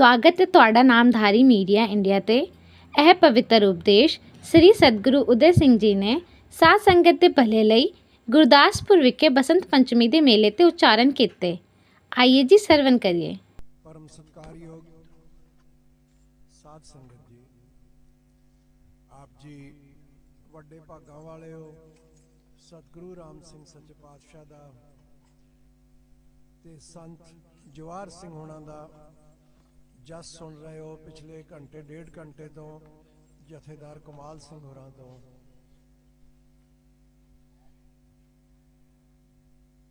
ਸਵਾਗਤ ਹੈ ਤੁਹਾਡਾ ਨਾਮਧਾਰੀ ਮੀਡੀਆ ਇੰਡੀਆ ਤੇ। ਇਹ ਪਵਿੱਤਰ ਉਪਦੇਸ਼ ਸ੍ਰੀ ਸਤਿਗੁਰੂ ਉਦੈ ਸਿੰਘ ਜੀ ਨੇ ਸਾਧ ਸੰਗਤ ਦੇ ਭਲੇ ਲਈ ਗੁਰਦਾਸਪੁਰ ਵਿਖੇ ਬਸੰਤ ਪੰਚਮੀ ਦੇ ਮੇਲੇ ਤੇ ਉਚਾਰਨ ਕੀਤੇ। ਆਈਏ ਜੀ ਸਰਵਨ ਕਰੀਏ। ਪਰਮ ਸਤਿਕਾਰਯੋਗ ਸਾਧ ਸੰਗਤ ਜੀ, ਆਪ ਜੀ ਵੱਡੇ ਭਾਗਾਂ ਵਾਲੇ ਹੋ ਸਤਿਗੁਰੂ ਰਾਮ ਸਿੰਘ ਸੱਚੇ ਪਾਤਸ਼ਾਹ ਦਾ ਤੇ ਸੰਤ ਜਵਾਰ ਸਿੰਘ ਹੋਣਾ ਦਾ ਜਸ ਸੁਣ ਰਹੇ ਹੋ ਪਿਛਲੇ ਘੰਟੇ, ਡੇਢ ਘੰਟੇ ਤੋਂ ਜਥੇਦਾਰ ਕਮਾਲ ਸਿੰਘ ਹੋਰਾਂ ਤੋਂ।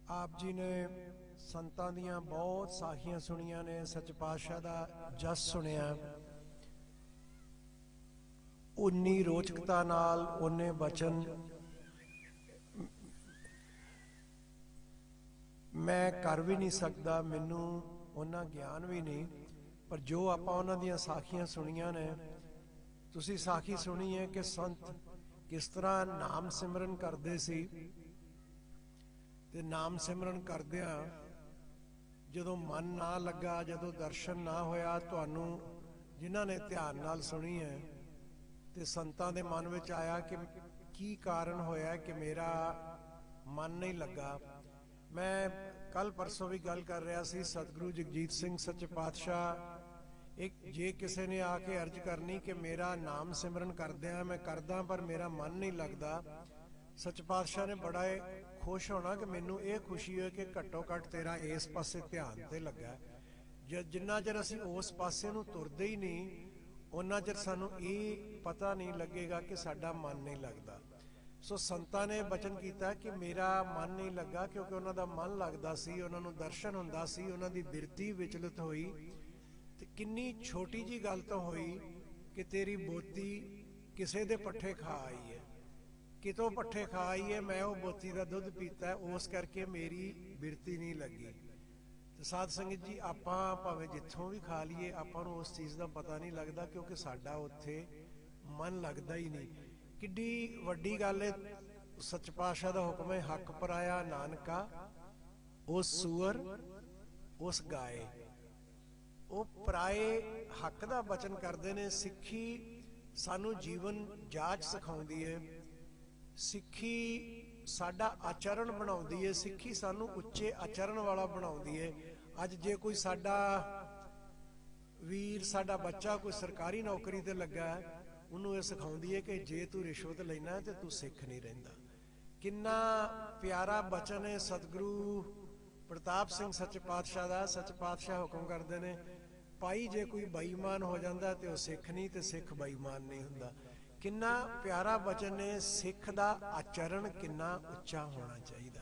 ਆਪ ਜੀ ਨੇ ਸੰਤਾਂ ਦੀਆਂ ਬਹੁਤ ਸਾਖੀਆਂ ਸੁਣੀਆਂ ਨੇ, ਸੱਚ ਪਾਤਸ਼ਾਹ ਦਾ ਜਸ ਸੁਣਿਆ। ਉਨੀ ਰੋਚਕਤਾ ਨਾਲ ਉਹਨੇ ਬਚਨ ਮੈਂ ਕਰ ਵੀ ਨਹੀਂ ਸਕਦਾ, ਮੈਨੂੰ ਉਹਨਾਂ ਗਿਆਨ ਵੀ ਨਹੀਂ। ਪਰ ਜੋ ਆਪਾਂ ਉਹਨਾਂ ਦੀਆਂ ਸਾਖੀਆਂ ਸੁਣੀਆਂ ਨੇ, ਤੁਸੀਂ ਸਾਖੀ ਸੁਣੀ ਹੈ ਕਿ ਸੰਤ ਕਿਸ ਤਰ੍ਹਾਂ ਨਾਮ ਸਿਮਰਨ ਕਰਦੇ ਸੀ? ਤੇ ਨਾਮ ਸਿਮਰਨ ਕਰਦਿਆਂ ਜਦੋਂ ਮਨ ਨਾ ਲੱਗਾ, ਜਦੋਂ ਦਰਸ਼ਨ ਨਾ ਹੋਇਆ, ਤੁਹਾਨੂੰ ਜਿਨ੍ਹਾਂ ਨੇ ਧਿਆਨ ਨਾਲ ਸੁਣੀ ਹੈ ਤੇ ਸੰਤਾਂ ਦੇ ਮਨ ਵਿੱਚ ਆਇਆ ਕਿ ਕੀ ਕਾਰਨ ਹੋਇਆ ਕਿ ਮੇਰਾ ਮਨ ਨਹੀਂ ਲੱਗਾ। ਮੈਂ ਕੱਲ ਪਰਸੋਂ ਵੀ ਗੱਲ ਕਰ ਰਿਹਾ ਸੀ, ਸਤਿਗੁਰੂ ਜਗਜੀਤ ਸਿੰਘ ਸੱਚੇ ਪਾਤਸ਼ਾਹ ਇੱਕ ਜੇ ਕਿਸੇ ਨੇ ਆ ਕੇ ਅਰਜ਼ ਕਰਨੀ ਕਿ ਮੇਰਾ ਨਾਮ ਸਿਮਰਨ ਕਰਦਿਆਂ ਮੈਂ ਕਰਦਾ, ਪਰ ਮੇਰਾ ਮਨ ਨਹੀਂ ਲੱਗਦਾ, ਸੱਚ ਪਾਤਸ਼ਾਹ ਨੇ ਬੜਾ ਖੁਸ਼ ਹੋਣਾ ਕਿ ਮੈਨੂੰ ਇਹ ਖੁਸ਼ੀ ਹੋਏ ਕਿ ਘੱਟੋ ਘੱਟ ਤੇਰਾ ਇਸ ਪਾਸੇ ਧਿਆਨ ਤੇ ਲੱਗਾ। ਜਿੰਨਾ ਚਿਰ ਅਸੀਂ ਉਸ ਪਾਸੇ ਨੂੰ ਤੁਰਦੇ ਹੀ ਨਹੀਂ ਉਹਨਾਂ ਚਿਰ ਸਾਨੂੰ ਇਹ ਪਤਾ ਨਹੀਂ ਲੱਗੇਗਾ ਕਿ ਸਾਡਾ ਮਨ ਨਹੀਂ ਲੱਗਦਾ। ਸੋ ਸੰਤਾਂ ਨੇ ਬਚਨ ਕੀਤਾ ਕਿ ਮੇਰਾ ਮਨ ਨਹੀਂ ਲੱਗਾ ਕਿਉਂਕਿ ਉਹਨਾਂ ਦਾ ਮਨ ਲੱਗਦਾ ਸੀ, ਉਹਨਾਂ ਨੂੰ ਦਰਸ਼ਨ ਹੁੰਦਾ ਸੀ, ਉਹਨਾਂ ਦੀ ਬਿਰਤੀ ਵਿਚਲਿਤ ਹੋਈ। ਤੇ ਕਿੰਨੀ ਛੋਟੀ ਜੀ ਗੱਲ ਤਾਂ ਹੋਈ ਕਿ ਤੇਰੀ ਬੋਤੀ ਕਿਸੇ ਦੇ ਪੱਠੇ ਖਾ ਆਈ ਹੈ। ਕਿਤੋਂ ਪੱਠੇ ਖਾ ਆਈ ਹੈ, ਮੈਂ ਉਹ ਬੋਤੀ ਦਾ ਦੁੱਧ ਪੀਤਾ, ਉਸ ਕਰਕੇ ਮੇਰੀ ਬਿਰਤੀ ਨਹੀਂ ਲੱਗੀ। ਤੇ ਸਾਧ ਸੰਗਤ ਜੀ, ਆਪਾਂ ਭਾਵੇਂ ਜਿੱਥੋਂ ਵੀ ਖਾ ਲਈਏ, ਆਪਾਂ ਨੂੰ ਉਸ ਚੀਜ਼ ਦਾ ਪਤਾ ਨਹੀਂ ਲੱਗਦਾ ਕਿਉਂਕਿ ਸਾਡਾ ਉੱਥੇ ਮਨ ਲੱਗਦਾ ਹੀ ਨਹੀਂ। ਕਿੱਡੀ ਵੱਡੀ ਗੱਲ ਹੈ, ਸੱਚ ਪਾਤਸ਼ਾਹ ਦਾ ਹੁਕਮ ਹੈ, ਹੱਕ ਪਰਾਇਆ ਨਾਨਕਾ, ਉਸ ਸੂਰ, ਉਸ ਗਾਏ। ਉਹ ਪਰਾਏ ਹੱਕ ਦਾ ਬਚਨ ਕਰਦੇ ਨੇ, ਸਿੱਖੀ ਸਾਨੂੰ ਜੀਵਨ ਜਾਚ ਸਿਖਾਉਂਦੀ ਹੈ ਸਿੱਖੀ ਸਾਡਾ ਆਚਰਣ ਬਣਾਉਂਦੀ ਹੈ ਸਿੱਖੀ ਸਾਨੂੰ ਉੱਚੇ ਆਚਰਣ ਵਾਲਾ ਬਣਾਉਂਦੀ ਹੈ ਅੱਜ ਜੇ ਕੋਈ ਸਾਡਾ ਵੀਰ, ਸਾਡਾ ਬੱਚਾ ਕੋਈ ਸਰਕਾਰੀ ਨੌਕਰੀ ਤੇ ਲੱਗਾ ਹੈ ਉਹਨੂੰ ਇਹ ਸਿਖਾਉਂਦੀ ਹੈ ਕਿ ਜੇ ਤੂੰ ਰਿਸ਼ਵਤ ਲੈਣਾ ਤੇ ਤੂੰ ਸਿੱਖ ਨਹੀਂ ਰਹਿੰਦਾ। ਕਿੰਨਾ ਪਿਆਰਾ ਬਚਨ ਹੈ ਸਤਿਗੁਰੂ ਪ੍ਰਤਾਪ ਸਿੰਘ ਸੱਚ ਪਾਤਸ਼ਾਹ ਦਾ, ਸੱਚ ਪਾਤਸ਼ਾਹ ਹੁਕਮ ਕਰਦੇ ਨੇ। ਭਾਈ ਜੇ ਕੋਈ ਬੇਈਮਾਨ ਹੋ ਜਾਂਦਾ ਤੇ ਉਹ ਸਿੱਖ ਨਹੀਂ ਤੇ ਸਿੱਖ ਬੇਈਮਾਨ ਨਹੀਂ ਹੁੰਦਾ। ਕਿੰਨਾ ਪਿਆਰਾ ਬਚਨ ਨੇ, ਸਿੱਖ ਦਾ ਆਚਰਣ ਕਿੰਨਾ ਉੱਚਾ ਹੋਣਾ ਚਾਹੀਦਾ।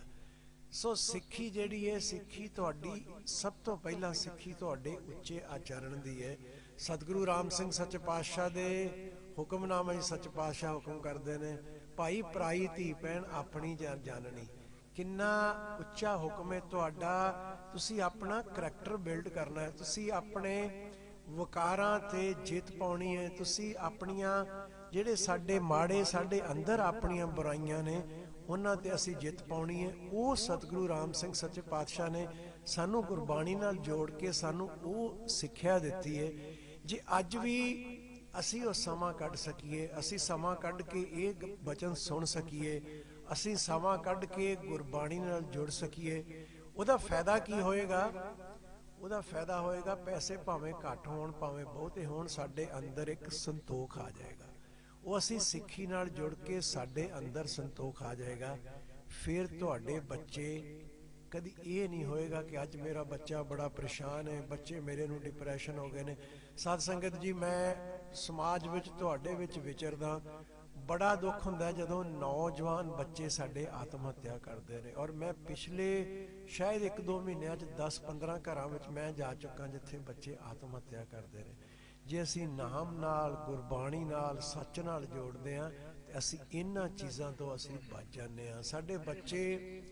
ਸੋ ਸਿੱਖੀ ਜਿਹੜੀ ਹੈ ਸਿੱਖੀ ਤੁਹਾਡੀ ਸਭ ਤੋਂ ਪਹਿਲਾਂ ਸਿੱਖੀ ਤੁਹਾਡੇ ਉੱਚੇ ਆਚਰਣ ਦੀ ਹੈ ਸਤਿਗੁਰੂ ਰਾਮ ਸਿੰਘ ਸੱਚ ਪਾਤਸ਼ਾਹ ਦੇ ਹੁਕਮਨਾਮੇ ਸੱਚ ਪਾਤਸ਼ਾਹ ਹੁਕਮ ਕਰਦੇ ਨੇ, ਭਾਈ, ਪਰਾਈ ਧੀ ਪੈਣ ਆਪਣੀ ਜਾਨ ਜਾਣਨੀ। ਕਿੰਨਾ ਉੱਚਾ ਹੁਕਮ ਹੈ ਤੁਹਾਡਾ? ਤੁਸੀਂ ਆਪਣਾ ਕਰੈਕਟਰ ਬਿਲਡ ਕਰਨਾ ਹੈ। ਤੁਸੀਂ ਆਪਣੇ ਵਕਾਰਾਂ ਤੇ ਜਿੱਤ ਪਾਉਣੀ ਹੈ। ਤੁਸੀਂ ਆਪਣੀਆਂ ਜਿਹੜੇ ਸਾਡੇ ਮਾੜੇ, ਸਾਡੇ ਅੰਦਰ ਆਪਣੀਆਂ ਬੁਰਾਈਆਂ ਨੇ, ਉਹਨਾਂ ਤੇ ਅਸੀਂ ਜਿੱਤ ਪਾਉਣੀ ਹੈ। ਉਹ ਸਤਿਗੁਰੂ ਰਾਮ ਸਿੰਘ ਸੱਚੇ ਪਾਤਸ਼ਾਹ ਨੇ ਸਾਨੂੰ ਗੁਰਬਾਣੀ ਨਾਲ ਜੋੜ ਕੇ ਸਾਨੂੰ ਉਹ ਸਿੱਖਿਆ ਦਿੱਤੀ ਹੈ। ਜੇ ਅੱਜ ਵੀ ਅਸੀਂ ਉਹ ਸਮਾਂ ਕੱਢ ਸਕੀਏ, ਅਸੀਂ ਸਮਾਂ ਕੱਢ ਕੇ ਇਹ ਬਚਨ ਸੁਣ ਸਕੀਏ ਅਸੀਂ ਸਮਾਂ ਕੱਢ ਕੇ ਗੁਰਬਾਣੀ ਨਾਲ ਜੁੜ ਸਕੀਏ। ਉਹਦਾ ਫਾਇਦਾ ਕੀ ਹੋਏਗਾ? ਉਹਦਾ ਫਾਇਦਾ ਹੋਏਗਾ, ਪੈਸੇ ਭਾਵੇਂ ਘੱਟ ਹੋਣ, ਭਾਵੇਂ ਬਹੁਤੇ ਹੋਣ, ਸਾਡੇ ਅੰਦਰ ਇੱਕ ਸੰਤੋਖ ਆ ਜਾਏਗਾ। ਉਹ ਅਸੀਂ ਸਿੱਖੀ ਨਾਲ ਜੁੜ ਕੇ ਸਾਡੇ ਅੰਦਰ ਸੰਤੋਖ ਆ ਜਾਏਗਾ। ਫਿਰ ਤੁਹਾਡੇ ਬੱਚੇ ਕਦੀ ਇਹ ਨਹੀਂ ਹੋਏਗਾ ਕਿ ਅੱਜ ਮੇਰਾ ਬੱਚਾ ਬੜਾ ਪਰੇਸ਼ਾਨ ਹੈ, ਬੱਚੇ ਮੇਰੇ ਨੂੰ ਡਿਪਰੈਸ਼ਨ ਹੋ ਗਏ ਨੇ। ਸਾਧ ਸੰਗਤ ਜੀ, ਮੈਂ ਸਮਾਜ ਵਿੱਚ, ਤੁਹਾਡੇ ਵਿੱਚ ਵਿਚਰਦਾ ਬੜਾ ਦੁੱਖ ਹੁੰਦਾ ਜਦੋਂ ਨੌਜਵਾਨ ਬੱਚੇ ਸਾਡੇ ਆਤਮ ਹੱਤਿਆ ਕਰਦੇ ਨੇ। ਔਰ ਮੈਂ ਪਿਛਲੇ ਸ਼ਾਇਦ 1-2 ਮਹੀਨਿਆਂ 'ਚ 10-15 ਘਰਾਂ ਵਿੱਚ ਮੈਂ ਜਾ ਚੁੱਕਾ ਜਿੱਥੇ ਬੱਚੇ ਆਤਮ ਹੱਤਿਆ ਕਰਦੇ ਨੇ। ਜੇ ਅਸੀਂ ਨਾਮ ਨਾਲ, ਗੁਰਬਾਣੀ ਨਾਲ, ਸੱਚ ਨਾਲ ਜੋੜਦੇ ਆਂ ਤੇ ਅਸੀਂ ਇਹਨਾਂ ਚੀਜ਼ਾਂ ਤੋਂ ਅਸੀਂ ਬਚ ਜਾਂਦੇ ਆਂ ਸਾਡੇ ਬੱਚੇ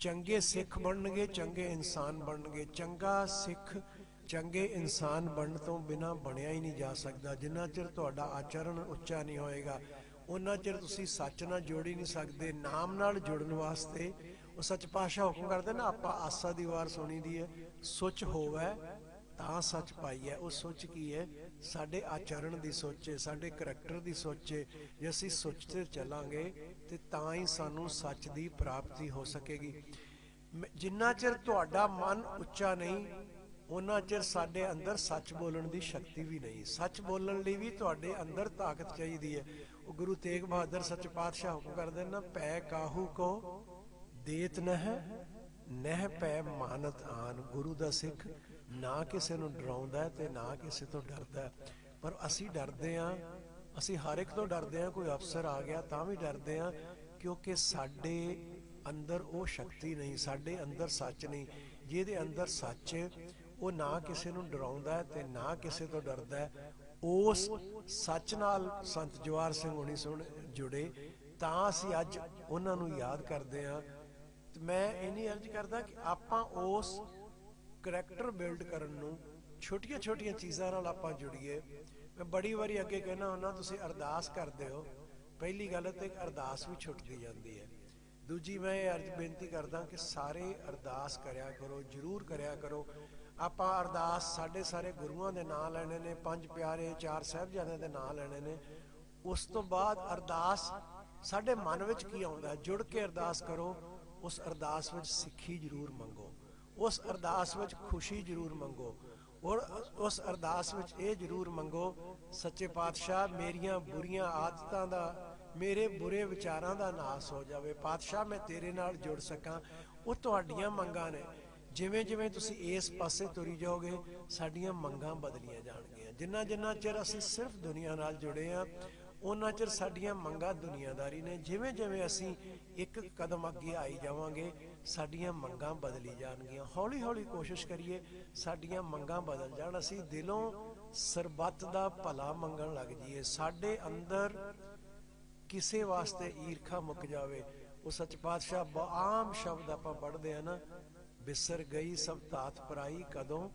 ਚੰਗੇ ਸਿੱਖ ਬਣਨਗੇ, ਚੰਗੇ ਇਨਸਾਨ ਬਣਨਗੇ। ਚੰਗਾ ਸਿੱਖ, ਚੰਗੇ ਇਨਸਾਨ ਬਣਨ ਤੋਂ ਬਿਨਾ ਬਣਿਆ ਹੀ ਨਹੀਂ ਜਾ ਸਕਦਾ। ਜਿੰਨਾ ਚਿਰ ਤੁਹਾਡਾ ਆਚਰਣ ਉੱਚਾ ਨਹੀਂ ਹੋਏਗਾ ਉਹਨਾਂ ਚਿਰ ਤੁਸੀਂ ਸੱਚ ਨਾਲ ਜੋੜ ਹੀ ਨਹੀਂ ਸਕਦੇ, ਨਾਮ ਨਾਲ ਜੁੜਨ ਵਾਸਤੇ ਉਹ ਸੱਚ ਪਾਸ਼ਾ ਹੁਕਮ ਕਰਦੇ ਨਾ, ਆਪਾਂ ਆਸਾ ਦੀ ਵਾਰ ਸੁਣੀ ਦੀ ਹੈ, ਸੁਚ ਹੋਵੇ ਤਾਂ ਸੱਚ ਪਾਈ ਹੈ ਉਹ ਸੋਚ ਕੀ ਹੈ? ਸਾਡੇ ਆਚਰਣ ਦੀ ਸੋਚੇ ਸਾਡੇ ਕਰੈਕਟਰ ਦੀ ਸੋਚੇ ਜੇ ਅਸੀਂ ਸੋਚਦੇ ਚੱਲਾਂਗੇ ਤੇ ਤਾਂ ਹੀ ਸਾਨੂੰ ਸੱਚ ਦੀ ਪ੍ਰਾਪਤੀ ਹੋ ਸਕੇਗੀ। ਜਿੰਨਾ ਚਿਰ ਤੁਹਾਡਾ ਮਨ ਉੱਚਾ ਨਹੀਂ, ਉਹਨਾਂ ਚਿਰ ਸਾਡੇ ਅੰਦਰ ਸੱਚ ਬੋਲਣ ਦੀ ਸ਼ਕਤੀ ਵੀ ਨਹੀਂ। ਸੱਚ ਬੋਲਣ ਲਈ ਵੀ ਤੁਹਾਡੇ ਅੰਦਰ ਤਾਕਤ ਚਾਹੀਦੀ ਹੈ। ਗੁਰੂ ਤੇਗ ਬਹਾਦਰ ਸੱਚ ਪਾਤਸ਼ਾਹ ਹੁਕਮ ਕਰਦੇ ਨਾ ਪੈ ਕਾਹੂ ਕੋ ਦੇਤ ਨਹਿ ਨਹਿ ਪੈ ਮਾਨਤ ਆਨ। ਗੁਰੂ ਦਾ ਸਿੱਖ ਨਾ ਕਿਸੇ ਨੂੰ ਡਰਾਉਂਦਾ ਤੇ ਨਾ ਕਿਸੇ ਤੋਂ ਡਰਦਾ। ਪਰ ਅਸੀਂ ਡਰਦੇ ਹਾਂ ਅਸੀਂ ਹਰ ਇੱਕ ਤੋਂ ਡਰਦੇ ਹਾਂ ਕੋਈ ਅਫਸਰ ਆ ਗਿਆ ਤਾਂ ਵੀ ਡਰਦੇ ਹਾਂ ਕਿਉਂਕਿ ਸਾਡੇ ਅੰਦਰ ਉਹ ਸ਼ਕਤੀ ਨਹੀਂ, ਸਾਡੇ ਅੰਦਰ ਸੱਚ ਨਹੀਂ। ਜਿਹਦੇ ਅੰਦਰ ਸੱਚ ਉਹ ਨਾ ਕਿਸੇ ਨੂੰ ਡਰਾਉਂਦਾ ਤੇ ਨਾ ਕਿਸੇ ਤੋਂ ਡਰਦਾ ਉਸ ਸੱਚ ਨਾਲ ਸੰਤ ਜਵਾਰ ਸਿੰਘ ਹੁਣੀ ਸੁਣ ਜੁੜੇ, ਤਾਂ ਅਸੀਂ ਅੱਜ ਉਹਨਾਂ ਨੂੰ ਯਾਦ ਕਰਦੇ ਹਾਂ। ਤੇ ਮੈਂ ਇੰਨੀ ਅਰਜ਼ ਕਰਦਾ ਕਿ ਆਪਾਂ ਉਸ ਕਰੈਕਟਰ ਬਿਲਡ ਕਰਨ ਨੂੰ ਛੋਟੀਆਂ ਛੋਟੀਆਂ ਚੀਜ਼ਾਂ ਨਾਲ ਆਪਾਂ ਜੁੜੀਏ। ਮੈਂ ਬੜੀ ਵਾਰੀ ਅੱਗੇ ਕਹਿਣਾ ਹੁੰਦਾ, ਤੁਸੀਂ ਅਰਦਾਸ ਕਰਦੇ ਹੋ, ਪਹਿਲੀ ਗੱਲ ਤੇ ਅਰਦਾਸ ਵੀ ਛੁੱਟਦੀ ਜਾਂਦੀ ਹੈ। ਦੂਜੀ ਮੈਂ ਇਹ ਅਰਜ਼ ਬੇਨਤੀ ਕਰਦਾ ਕਿ ਸਾਰੇ ਅਰਦਾਸ ਕਰਿਆ ਕਰੋ, ਜਰੂਰ ਕਰਿਆ ਕਰੋ। ਆਪਾਂ ਅਰਦਾਸ ਸਾਡੇ ਸਾਰੇ ਗੁਰੂਆਂ ਦੇ ਨਾਂ ਲੈਣੇ ਨੇ, ਪੰਜ ਪਿਆਰੇ ਚਾਰ ਸਾਹਿਬਜ਼ਾਦਿਆਂ ਦੇ ਨਾਂ ਲੈਣੇ ਨੇ। ਉਸ ਤੋਂ ਬਾਅਦ ਅਰਦਾਸ ਸਾਡੇ ਮਨ ਵਿੱਚ ਕੀ ਆਉਂਦਾ? ਜੁੜ ਕੇ ਅਰਦਾਸ ਕਰੋ, ਉਸ ਅਰਦਾਸ ਵਿੱਚ ਸਿੱਖੀ ਜ਼ਰੂਰ ਮੰਗੋ, ਉਸ ਅਰਦਾਸ ਵਿੱਚ ਖੁਸ਼ੀ ਜ਼ਰੂਰ ਮੰਗੋ, ਔਰ ਉਸ ਅਰਦਾਸ ਵਿੱਚ ਇਹ ਜ਼ਰੂਰ ਮੰਗੋ, ਸੱਚੇ ਪਾਤਸ਼ਾਹ, ਮੇਰੀਆਂ ਬੁਰੀਆਂ ਆਦਤਾਂ ਦਾ, ਮੇਰੇ ਬੁਰੇ ਵਿਚਾਰਾਂ ਦਾ ਨਾਸ ਹੋ ਜਾਵੇ। ਪਾਤਸ਼ਾਹ, ਮੈਂ ਤੇਰੇ ਨਾਲ ਜੁੜ ਸਕਾਂ। ਉਹ ਤੁਹਾਡੀਆਂ ਮੰਗਾਂ ਨੇ। ਜਿਵੇਂ ਜਿਵੇਂ ਤੁਸੀਂ ਇਸ ਪਾਸੇ ਤੁਰੀ ਜਾਓਗੇ, ਸਾਡੀਆਂ ਮੰਗਾਂ ਬਦਲੀਆਂ ਜਾਣਗੀਆਂ। ਜਿੰਨਾ ਜਿੰਨਾ ਚਿਰ ਅਸੀਂ ਸਿਰਫ ਦੁਨੀਆ ਨਾਲ ਜੁੜੇ ਆ ਉਹਨਾਂ ਚਿਰ ਸਾਡੀਆਂ ਮੰਗਾਂ ਦੁਨੀਆਦਾਰੀ ਨੇ। ਜਿਵੇਂ ਜਿਵੇਂ ਅਸੀਂ ਇੱਕ ਕਦਮ ਅੱਗੇ ਆਈ ਜਾਵਾਂਗੇ, ਸਾਡੀਆਂ ਮੰਗਾਂ ਬਦਲੀ ਜਾਣਗੀਆਂ। ਹੌਲੀ ਹੌਲੀ ਕੋਸ਼ਿਸ਼ ਕਰੀਏ, ਸਾਡੀਆਂ ਮੰਗਾਂ ਬਦਲ ਜਾਣ। ਅਸੀਂ ਦਿਲੋਂ ਸਰਬੱਤ ਦਾ ਭਲਾ ਮੰਗਣ ਲੱਗ ਜਾਈਏ। ਸਾਡੇ ਅੰਦਰ ਕਿਸੇ ਵਾਸਤੇ ਈਰਖਾ ਮੁੱਕ ਜਾਵੇ, ਉਹ ਸੱਚ ਪਾਤਸ਼ਾਹ ਆਮ ਸ਼ਬਦ ਆਪਾਂ ਪੜ੍ਹਦੇ ਆ ਨਾ ਬਿਸਰ ਗਈ ਸਭ ਤਾਤ ਪਰਾਈ ਕਦੋਂ?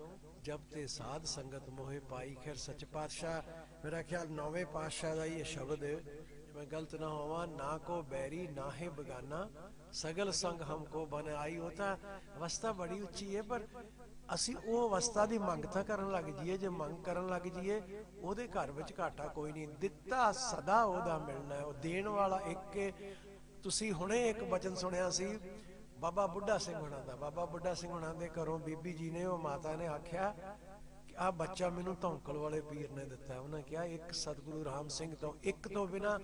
ਜਬ ਤੇ ਸਾਧ ਸੰਗਤ ਮੋਹਿ ਪਾਈ ਖੈਰ ਸੱਚ ਪਾਤਸ਼ਾਹ। ਮੇਰਾ ਖਿਆਲ ਨੌਵੇਂ ਪਾਤਸ਼ਾਹ ਦਾ ਇਹ ਸ਼ਬਦ, ਮੈਂ ਗਲਤ ਨਾ ਹੋਵਾਂ, ਨਾ ਕੋ ਬੈਰੀ, ਨਾ ਹੈ ਬਗਾਨਾ। ਸਗਲ ਸੰਗ ਹਮਕੋ ਬਨਾਈ ਉਹ ਤਾਂ ਅਵਸਥਾ ਬੜੀ ਉੱਚੀ ਹੈ, ਪਰ ਅਸੀਂ ਉਹ ਅਵਸਥਾ ਦੀ ਮੰਗ ਤਾਂ ਕਰਨ ਲੱਗ ਜਾਈਏ, ਜੇ ਮੰਗ ਕਰਨ ਲੱਗ ਜਾਈਏ, ਉਹਦੇ ਘਰ ਵਿੱਚ ਘਾਟਾ ਕੋਈ ਨਹੀਂ। ਦਿੱਤਾ ਸਦਾ ਉਹਦਾ ਮਿਲਣਾ ਹੈ, ਉਹ ਦੇਣ ਵਾਲਾ ਇੱਕ ਤੁਸੀਂ ਹੁਣੇ ਇੱਕ ਬਚਨ ਸੁਣਿਆ ਸੀ ਬਾਬਾ ਬੁੱਢਾ ਸਿੰਘ ਹੁਣਾਂ ਦਾ, ਬਾਬਾ ਬੁੱਢਾ ਸਿੰਘ ਹੁਣਾਂ ਦੇ ਘਰੋਂ ਬੀਬੀ ਜੀ ਨੇ ਉਹ ਮਾਤਾ ਨੇ ਆਖਿਆ ਕਿ ਆ ਬੱਚਾ ਮੈਨੂੰ ਧੌਂਕਲ ਵਾਲੇ ਪੀਰ ਨੇ ਦਿੱਤਾ। ਉਹਨਾਂ ਕਿਹਾ, ਇੱਕ ਸਤਿਗੁਰੂ ਰਾਮ ਸਿੰਘ ਤੋਂ ਇੱਕ ਤੋਂ ਬਿਨਾ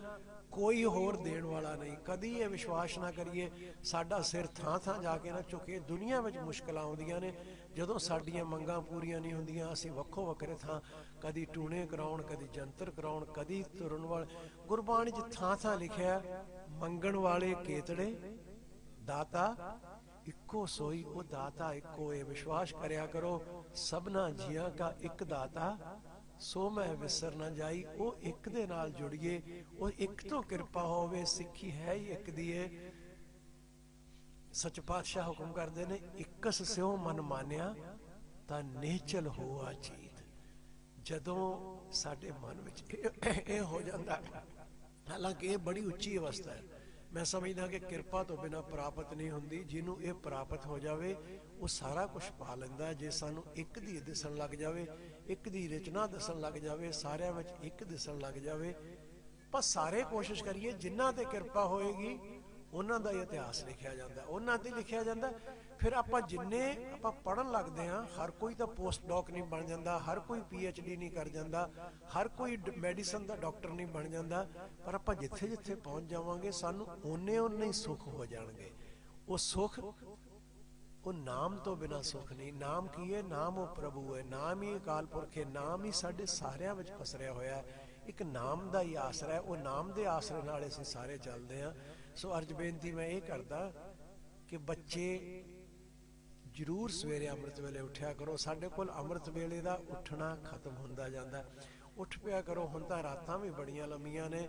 ਕੋਈ ਹੋਰ ਦੇਣ ਵਾਲਾ ਨਹੀਂ। ਕਦੀ ਇਹ ਵਿਸ਼ਵਾਸ ਨਾ ਕਰੀਏ, ਸਾਡਾ ਸਿਰ ਥਾਂ ਥਾਂ ਜਾ ਕੇ ਨਾ ਝੁਕੇ। ਦੁਨੀਆ ਵਿੱਚ ਮੁਸ਼ਕਲਾਂ ਆਉਂਦੀਆਂ ਨੇ। ਜਦੋਂ ਸਾਡੀਆਂ ਮੰਗਾਂ ਪੂਰੀਆਂ ਨਹੀਂ ਹੁੰਦੀਆਂ, ਅਸੀਂ ਵੱਖੋ ਵੱਖਰੇ ਥਾਂ, ਕਦੀ ਟੂਣੇ ਕਰਾਉਣ, ਕਦੀ ਜੰਤਰ ਕਰਾਉਣ, ਕਦੀ ਤੁਰਨ ਵਾਲੇ ਗੁਰਬਾਣੀ 'ਚ ਥਾਂ ਥਾਂ ਲਿਖਿਆ, ਮੰਗਣ ਵਾਲੇ ਕੇਤੜੇ ਦਾਤਾ, ਇੱਕੋ ਸੋਈ ਉਹ ਦਾਤਾ, ਇੱਕੋ ਇਹ ਵਿਸ਼ਵਾਸ ਕਰਿਆ ਕਰੋ, ਸਭਨਾ ਜੀਆਂ ਕਾ ਇੱਕ ਦਾਤਾ, ਸੋ ਮੈਂ ਵਿਸਰ ਨਾ ਜਾਈ, ਉਹ ਇੱਕ ਦੇ ਨਾਲ ਜੁੜੀਏ, ਉਹ ਇੱਕ ਤੋਂ ਕਿਰਪਾ ਹੋਵੇ, ਸਿੱਖੀ ਹੈ ਹੀ ਇੱਕ ਦੀ ਏ। ਸੱਚ ਪਾਤਸ਼ਾਹ ਹੁਕਮ ਕਰਦੇ ਨੇ, ਇਕਸ ਸਿਓ ਮਨ ਮਾਨਿਆ, ਤਾਂ ਨੇਚਲ ਹੋਆ ਚੀਤ ਜਦੋਂ ਸਾਡੇ ਮਨ ਵਿੱਚ ਇਹ- ਹੋ ਜਾਂਦਾ, ਹਾਲਾਂਕਿ ਇਹ ਬੜੀ ਉੱਚੀ ਅਵਸਥਾ ਹੈ। ਮੈਂ ਸਮਝਦਾ ਕਿ ਕਿਰਪਾ ਤੋਂ ਬਿਨਾ ਪ੍ਰਾਪਤ ਨਹੀਂ ਹੁੰਦੀ। ਜਿਹਨੂੰ ਇਹ ਪ੍ਰਾਪਤ ਹੋ ਜਾਵੇ, ਉਹ ਸਾਰਾ ਕੁਝ ਪਾ ਲੈਂਦਾ ਜੇ ਸਾਨੂੰ ਇੱਕ ਦੀ ਦਿਸਣ ਲੱਗ ਜਾਵੇ, ਇੱਕ ਦੀ ਰਚਨਾ ਦਿਸਣ ਲੱਗ ਜਾਵੇ, ਸਾਰਿਆਂ ਵਿੱਚ ਇੱਕ ਦਿਸਣ ਲੱਗ ਜਾਵੇ ਪਰ ਸਾਰੇ ਕੋਸ਼ਿਸ਼ ਕਰੀਏ, ਜਿਨ੍ਹਾਂ ਤੇ ਕਿਰਪਾ ਹੋਏਗੀ ਉਹਨਾਂ ਦਾ ਹੀ ਇਤਿਹਾਸ ਲਿਖਿਆ ਜਾਂਦਾ। ਉਹਨਾਂ ਤੇ ਲਿਖਿਆ ਜਾਂਦਾ। ਫਿਰ ਆਪਾਂ ਜਿੰਨੇ ਆਪਾਂ ਪੜਨ ਲੱਗਦੇ ਹਾਂ, ਹਰ ਕੋਈ ਤਾਂ ਪੋਸਟ ਡਾਕ ਨਹੀਂ ਬਣ ਜਾਂਦਾ, ਹਰ ਕੋਈ ਡੀ ਨਹੀਂ ਕਰ ਜਾਂਦਾ, ਹਰ ਕੋਈ ਮੈਡੀਸਨ ਦਾ ਡਾਕਟਰ ਨਹੀਂ ਬਣ ਜਾਂਦਾ। ਪਰ ਆਪਾਂ ਜਿੱਥੇ ਜਿੱਥੇ ਪਹੁੰਚ ਜਾਵਾਂਗੇ, ਸਾਨੂੰ ਓਨੇ ਓਨੇ ਹੀ ਸੁੱਖ ਹੋ ਜਾਣਗੇ। ਉਹ ਸੁੱਖ, ਉਹ ਨਾਮ ਤੋਂ ਬਿਨਾ ਸੁਖ ਨਹੀਂ। ਨਾਮ ਕੀ ਹੈ? ਨਾਮ ਉਹ ਪ੍ਰਭੂ ਹੈ। ਨਾਮ ਹੀ ਅਕਾਲ ਪੁਰਖ ਹੈ। ਨਾਮ ਹੀ ਸਾਡੇ ਸਾਰਿਆਂ ਵਿੱਚ ਪਸਰਿਆ ਹੋਇਆ ਹੈ। ਇੱਕ ਨਾਮ ਦਾ ਹੀ ਆਸਰਾ ਹੈ। ਉਹ ਨਾਮ ਦੇ ਆਸਰੇ ਨਾਲ ਅਸੀਂ ਸਾਰੇ ਚੱਲਦੇ ਹਾਂ। ਸੋ ਅਰਜ ਬੇਨਤੀ ਮੈਂ ਇਹ ਕਰਦਾ ਕਿ ਬੱਚੇ ਜਰੂਰ ਸਵੇਰੇ ਅੰਮ੍ਰਿਤ ਵੇਲੇ ਉੱਠਿਆ ਕਰੋ। ਸਾਡੇ ਕੋਲ ਅੰਮ੍ਰਿਤ ਵੇਲੇ ਦਾ ਉੱਠਣਾ ਖਤਮ ਹੁੰਦਾ ਜਾਂਦਾ। ਉੱਠ ਪਿਆ ਕਰੋ, ਹੁਣ ਤਾਂ ਰਾਤਾਂ ਵੀ ਬੜੀਆਂ ਲੰਮੀਆਂ ਨੇ।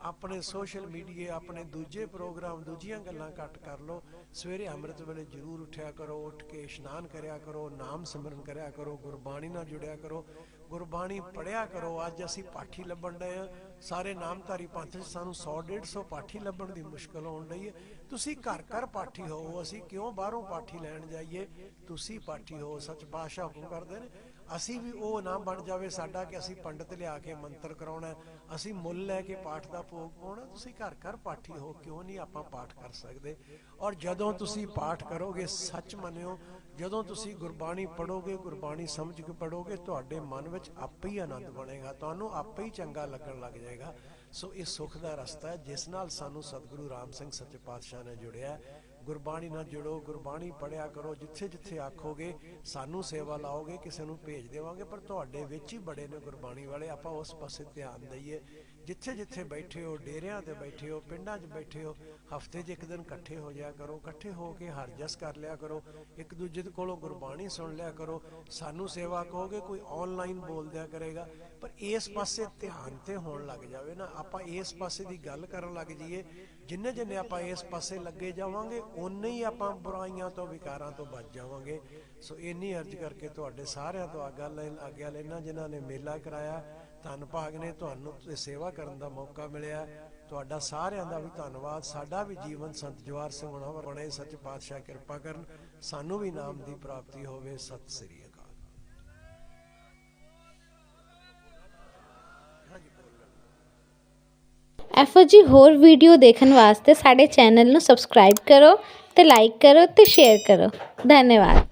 ਆਪਣੇ ਸੋਸ਼ਲ ਮੀਡੀਆ ਆਪਣੇ ਦੂਜੇ ਪ੍ਰੋਗਰਾਮ, ਦੂਜੀਆਂ ਗੱਲਾਂ ਘੱਟ ਕਰ ਲਓ। ਸਵੇਰੇ ਅੰਮ੍ਰਿਤ ਵੇਲੇ ਜਰੂਰ ਉੱਠਿਆ ਕਰੋ, ਉੱਠ ਕੇ ਇਸ਼ਨਾਨ ਕਰਿਆ ਕਰੋ, ਨਾਮ ਸਿਮਰਨ ਕਰਿਆ ਕਰੋ, ਗੁਰਬਾਣੀ ਨਾਲ ਜੁੜਿਆ ਕਰੋ। ਗੁਰਬਾਣੀ ਪੜਿਆ ਕਰੋ। ਅੱਜ ਅਸੀਂ ਪਾਠੀ ਲੱਭਣ ਡਏ ਆ ਸਾਰੇ ਨਾਮਧਾਰੀ ਪੰਥ 'ਚ ਸਾਨੂੰ 100 150 ਪਾਠੀ ਲੱਭਣ ਦੀ ਮੁਸ਼ਕਲ ਆਉਣ ਲਈ ਤੁਸੀਂ ਘਰ ਘਰ ਪਾਠੀ ਹੋ ਅਸੀਂ ਕਿਉਂ ਬਾਹਰੋਂ ਪਾਠੀ ਲੈਣ ਜਾਈਏ? ਤੁਸੀਂ ਪਾਠੀ ਹੋ ਸੱਚ ਪਾਤਸ਼ਾਹ ਹੁਕਮ ਕਰਦੇ ਨੇ। ਅਸੀਂ ਵੀ ਉਹ ਨਾ ਬਣ ਜਾਵੇ ਸਾਡਾ ਕਿ ਅਸੀਂ ਪੰਡਤ ਲਿਆ ਕੇ ਮੰਤਰ ਕਰਾਉਣਾ ਅਸੀਂ ਮੁੱਲ ਲੈ ਕੇ ਪਾਠ ਦਾ ਭੋਗ ਪਾਉਣਾ ਤੁਸੀਂ ਘਰ ਘਰ ਪਾਠੀ ਹੋ, ਕਿਉਂ ਨਹੀਂ ਆਪਾਂ ਪਾਠ ਕਰ ਸਕਦੇ? ਔਰ ਜਦੋਂ ਤੁਸੀਂ ਪਾਠ ਕਰੋਗੇ, ਸੱਚ ਮੰਨਿਓ ਜਦੋਂ ਤੁਸੀਂ ਗੁਰਬਾਣੀ ਪੜੋਗੇ ਗੁਰਬਾਣੀ ਸਮਝ ਕੇ ਪੜੋਗੇ ਤੁਹਾਡੇ ਮਨ ਵਿੱਚ ਆਪੇ ਹੀ ਆਨੰਦ ਬਣੇਗਾ, ਤੁਹਾਨੂੰ ਆਪੇ ਹੀ ਚੰਗਾ ਲੱਗਣ ਲੱਗ ਜਾਏਗਾ। ਸੋ ਇਹ ਸੁੱਖ ਦਾ ਰਸਤਾ ਹੈ, ਜਿਸ ਨਾਲ ਸਾਨੂੰ ਸਤਿਗੁਰੂ ਰਾਮ ਸਿੰਘ ਸੱਚੇ ਪਾਤਸ਼ਾਹ ਨੇ ਜੁੜਿਆ ਗੁਰਬਾਣੀ ਨਾਲ ਜੁੜੋ, ਗੁਰਬਾਣੀ ਪੜਿਆ ਕਰੋ, ਜਿੱਥੇ ਜਿੱਥੇ ਆਖੋਗੇ, ਸਾਨੂੰ ਸੇਵਾ ਲਾਓਗੇ, ਕਿਸੇ ਨੂੰ ਭੇਜ ਦੇਵਾਂਗੇ, ਪਰ ਤੁਹਾਡੇ ਵਿੱਚ ਹੀ ਬੜੇ ਨੇ ਗੁਰਬਾਣੀ ਵਾਲੇ, ਆਪਾਂ ਉਸ ਪਾਸੇ ਧਿਆਨ ਦਈਏ। ਜਿੱਥੇ ਜਿੱਥੇ ਬੈਠੇ ਹੋ, ਡੇਰਿਆਂ ਤੇ ਬੈਠੇ ਹੋ, ਪਿੰਡਾਂ 'ਚ ਬੈਠੇ ਹੋ, ਹਫ਼ਤੇ 'ਚ ਇੱਕ ਦਿਨ ਇਕੱਠੇ ਹੋ ਜਾਇਆ ਕਰੋ, ਇਕੱਠੇ ਹੋ ਕੇ ਹਰਜਸ ਕਰ ਲਿਆ ਕਰੋ, ਇੱਕ ਦੂਜੇ ਦੇ ਕੋਲੋਂ ਗੁਰਬਾਣੀ ਸੁਣ ਲਿਆ ਕਰੋ, ਸਾਨੂੰ ਸੇਵਾ ਕਹੋਗੇ, ਕੋਈ ਆਨਲਾਈਨ ਬੋਲ ਦਿਆ ਕਰੇਗਾ, ਪਰ ਇਸ ਪਾਸੇ ਧਿਆਨ ਤੇ ਹੋਣ ਲੱਗ ਜਾਵੇ ਨਾ, ਆਪਾਂ ਇਸ ਪਾਸੇ ਦੀ ਗੱਲ ਕਰਨ ਲੱਗ ਜਾਈਏ, ਜਿੰਨੇ ਜਿੰਨੇ ਆਪਾਂ ਇਸ ਪਾਸੇ ਲੱਗੇ ਜਾਵਾਂਗੇ, ਓਨੇ ਹੀ ਆਪਾਂ ਬੁਰਾਈਆਂ ਤੋਂ, ਵਿਕਾਰਾਂ ਤੋਂ ਬਚ ਜਾਵਾਂਗੇ। ਸੋ ਇੰਨੀ ਅਰਜ਼ ਕਰਕੇ ਤੁਹਾਡੇ ਸਾਰਿਆਂ ਤੋਂ ਆਗਿਆ ਲੈ ਆਗਿਆ ਲੈਣਾ ਜਿਨ੍ਹਾਂ ਨੇ ਮੇਲਾ ਕਰਾਇਆ ਧੰਨ ਭਾਗ ਨੇ ਤੁਹਾਨੂੰ ਤੇ ਸੇਵਾ ਕਰਨ ਦਾ ਮੌਕਾ ਮਿਲਿਆ। ਤੁਹਾਡਾ ਸਾਰਿਆਂ ਦਾ ਵੀ ਧੰਨਵਾਦ। ਸਾਡਾ ਵੀ ਜੀਵਨ ਸੰਤ ਜਵਾਰ ਸਿੰਘ ਹੋਣਾ ਬਣੇ। ਸੱਚ ਪਾਤਸ਼ਾਹ ਕਿਰਪਾ ਕਰਨ। ਸਾਨੂੰ ਵੀ ਨਾਮ ਦੀ ਪ੍ਰਾਪਤੀ ਹੋਵੇ। ਸਤਿ ਸ੍ਰੀ ਅਕਾਲ। ਇਹੋ ਜਿਹੀ ਹੋਰ ਵੀਡੀਓ ਦੇਖਣ ਵਾਸਤੇ ਸਾਡੇ ਚੈਨਲ ਨੂੰ ਸਬਸਕ੍ਰਾਈਬ ਕਰੋ ਤੇ ਲਾਈਕ ਕਰੋ ਤੇ ਸ਼ੇਅਰ ਕਰੋ। ਧੰਨਵਾਦ।